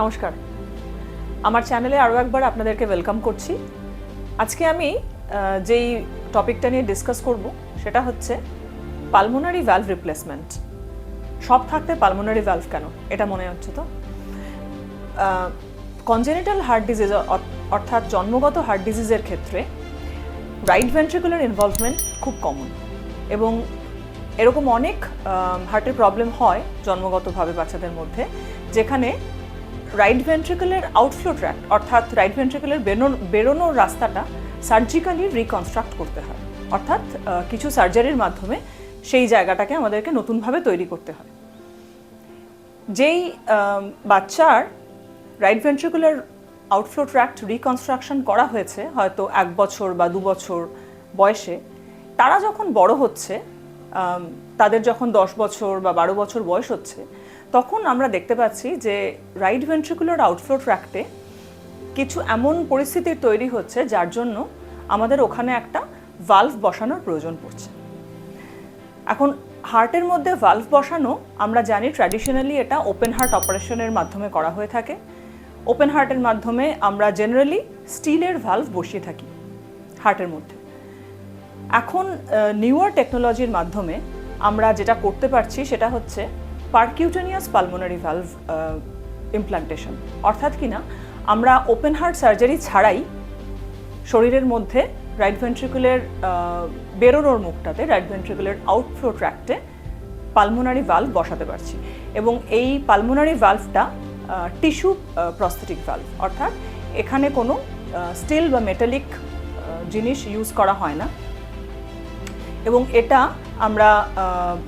নমস্কার। আমার চ্যানেলে আরও একবার আপনাদেরকে ওয়েলকাম করছি। আজকে আমি যেই টপিকটা নিয়ে ডিসকাস করব, সেটা হচ্ছে পালমোনারি ভ্যালভ রিপ্লেসমেন্ট সব থাকতে পালমোনারি ভ্যালভ কেন? এটা মনে হচ্ছে তো? কনজেনিটাল হার্ট ডিজিজ অর্থাৎ জন্মগত হার্ট ডিজিজের ক্ষেত্রে রাইট ভেন্ট্রিকুলার ইনভলভমেন্ট খুব কমন এবং এরকম অনেক হার্টের প্রবলেম হয় জন্মগতভাবে বাচ্চাদের মধ্যে, যেখানে রাইট ভেন্ট্রিকুলার আউটফ্লো ট্র্যাক্ট অর্থাৎ রাইট ভেন্ট্রিকুলার বেরোনোর রাস্তাটা সার্জিক্যালি রিকনস্ট্রাক্ট করতে হয়। অর্থাৎ কিছু সার্জারির মাধ্যমে সেই জায়গাটাকে আমাদেরকে নতুনভাবে তৈরি করতে হয়। যেই বাচ্চার right ventricular outflow tract reconstruction করা হয়েছে, হয়তো এক বছর বা দু বছর বয়সে, তারা যখন বড় হচ্ছে তাদের যখন দশ বছর বা বারো বছর বয়স হচ্ছে তখন আমরা দেখতে পাচ্ছি যে রাইট ভেন্ট্রিকুলার আউটফ্লো ট্র্যাক্টে কিছু এমন পরিস্থিতির তৈরি হচ্ছে যার জন্য আমাদের ওখানে একটা ভাল্ভ বসানোর প্রয়োজন পড়ছে। এখন হার্টের মধ্যে ভাল্ভ বসানো, আমরা জানি ট্র্যাডিশনালি এটা ওপেন হার্ট অপারেশনের মাধ্যমে করা হয়ে থাকে। ওপেন হার্টের মাধ্যমে আমরা জেনারেলি স্টিলের ভাল্ভ বসিয়ে থাকি হার্টের মধ্যে। এখন নিউয়ার টেকনোলজির মাধ্যমে আমরা যেটা করতে পারছি সেটা হচ্ছে পারকিউটেনিয়াস পালমোনারি ভালভ ইমপ্লান্টেশন অর্থাৎ কিনা আমরা ওপেন হার্ট সার্জারি ছাড়াই শরীরের মধ্যে রাইট ভেন্ট্রিকুলের বেরোনোর মুখটাতে রাইট ভেন্ট্রিকুলের আউটফ্লো ট্র্যাক্টে পালমোনারি ভালভ বসাতে পারছি। এবং এই পালমোনারি ভালভটা টিস্যু প্রস্থেটিক ভালভ অর্থাৎ এখানে কোনো স্টিল বা মেটালিক জিনিস ইউজ করা হয় না। এবং এটা আমরা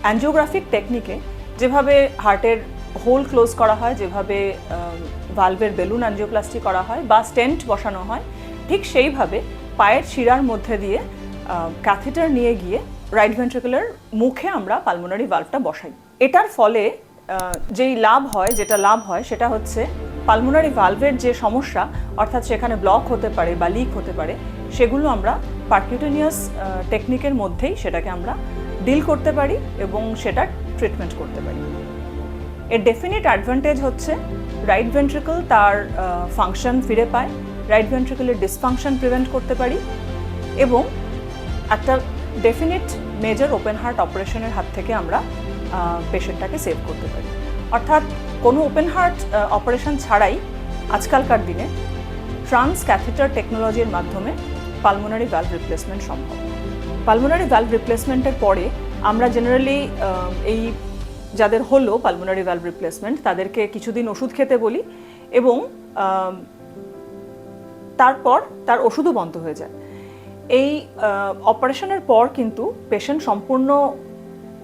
অ্যাঞ্জিওগ্রাফিক টেকনিকে যেভাবে হার্টের হোল ক্লোজ করা হয়, যেভাবে ভালভের বেলুন অ্যাঞ্জিওপ্লাস্টি করা হয় বা স্টেন্ট বসানো হয়, ঠিক সেইভাবে পায়ের শিরার মধ্যে দিয়ে ক্যাথেটার নিয়ে গিয়ে রাইট ভেন্ট্রিকুলার মুখে আমরা পালমোনারি ভালভটা বসাই। এটার ফলে যেই লাভ হয়, যেটা লাভ হয়, সেটা হচ্ছে পালমোনারি ভালভের যে সমস্যা, অর্থাৎ সেখানে ব্লক হতে পারে বা লিক হতে পারে, সেগুলো আমরা পার্কিউটেনিয়াস টেকনিকের মধ্যেই সেটাকে আমরা ডিল করতে পারি এবং সেটা ট্রিটমেন্ট করতে পারি। এর ডেফিনিট অ্যাডভান্টেজ হচ্ছে রাইট ভেন্ট্রিকল তার ফাংশন ফিরে পায় রাইট ভেন্ট্রিকলের ডিসফাংশন প্রিভেন্ট করতে পারি এবং একটা ডেফিনিট মেজর ওপেন হার্ট অপারেশনের হাত থেকে আমরা পেশেন্টটাকে সেভ করতে পারি। অর্থাৎ কোনো ওপেন হার্ট অপারেশন ছাড়াই আজকালকার দিনে ট্রান্স ক্যাথেটার টেকনোলজির মাধ্যমে পালমোনারি ভ্যালভ রিপ্লেসমেন্ট সম্ভব। পালমোনারি ভ্যালভ রিপ্লেসমেন্টের পরে আমরা জেনারেলি এই যাদের হলো পালমোনারি ভ্যালভ রিপ্লেসমেন্ট তাদেরকে কিছুদিন ওষুধ খেতে বলি এবং তারপর তার ওষুধও বন্ধ হয়ে যায়। এই অপারেশনের পর কিন্তু পেশেন্ট সম্পূর্ণ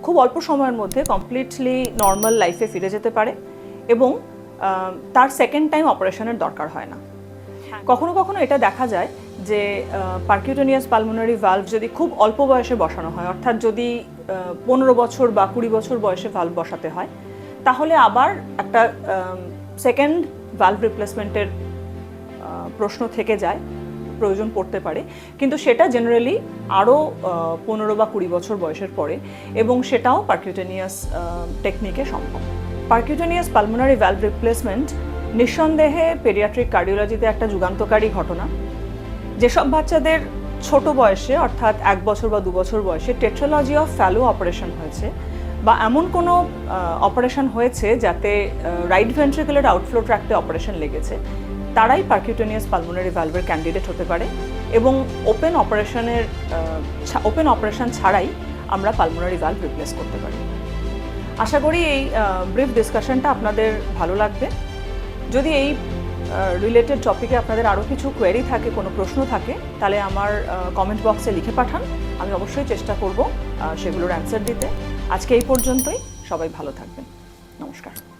খুব অল্প সময়ের মধ্যে কমপ্লিটলি নর্মাল লাইফে ফিরে যেতে পারে এবং তার সেকেন্ড টাইম অপারেশনের দরকার হয় না। কখনো কখনো এটা দেখা যায় যে পার্কিউটোনিয়াস পালমোনারি ভাল্ভ যদি খুব অল্প বয়সে বসানো হয়, অর্থাৎ যদি পনেরো বছর বা কুড়ি বছর বয়সে ভাল্ভ বসাতে হয়, তাহলে আবার একটা সেকেন্ড ভাল্ভ রিপ্লেসমেন্টের প্রশ্ন থেকে যায়, প্রয়োজন পড়তে পারে। কিন্তু সেটা জেনারেলি আরও পনেরো বা কুড়ি বছর বয়সের পরে এবং সেটাও পার্কিউটেনিয়াস টেকনিকে সম্ভব। পার্কিউটেনিয়াস পালমোনারি ভ্যালভ রিপ্লেসমেন্ট নিঃসন্দেহে পেরিয়াট্রিক কার্ডিওলজিতে একটা যুগান্তকারী ঘটনা। যেসব বাচ্চাদের ছোট বয়সে, অর্থাৎ এক বছর বা দু বছর বয়সে টেট্রোলজি অফ ফ্যালো অপারেশন হয়েছে বা এমন কোনো অপারেশন হয়েছে যাতে রাইট ভেন্ট্রিকুলার আউটফ্লো ট্র্যাক্টে অপারেশন লেগেছে, তারাই পার্কিউটেনিয়াস পালমোনারি ভ্যালভের ক্যান্ডিডেট হতে পারে এবং ওপেন অপারেশনের ওপেন অপারেশন ছাড়াই আমরা পালমোনারি ভ্যালভ রিপ্লেস করতে পারি। আশা করি এই ব্রিফ ডিসকাশনটা আপনাদের ভালো লাগবে। যদি এই রিলেটেড টপিকে আপনাদের আরও কিছু কোয়েরি থাকে, কোনো প্রশ্ন থাকে, তাহলে আমার কমেন্ট বক্সে লিখে পাঠান। আমি অবশ্যই চেষ্টা করব সেগুলোর অ্যান্সার দিতে। আজকে এই পর্যন্তই। সবাই ভালো থাকবেন। নমস্কার।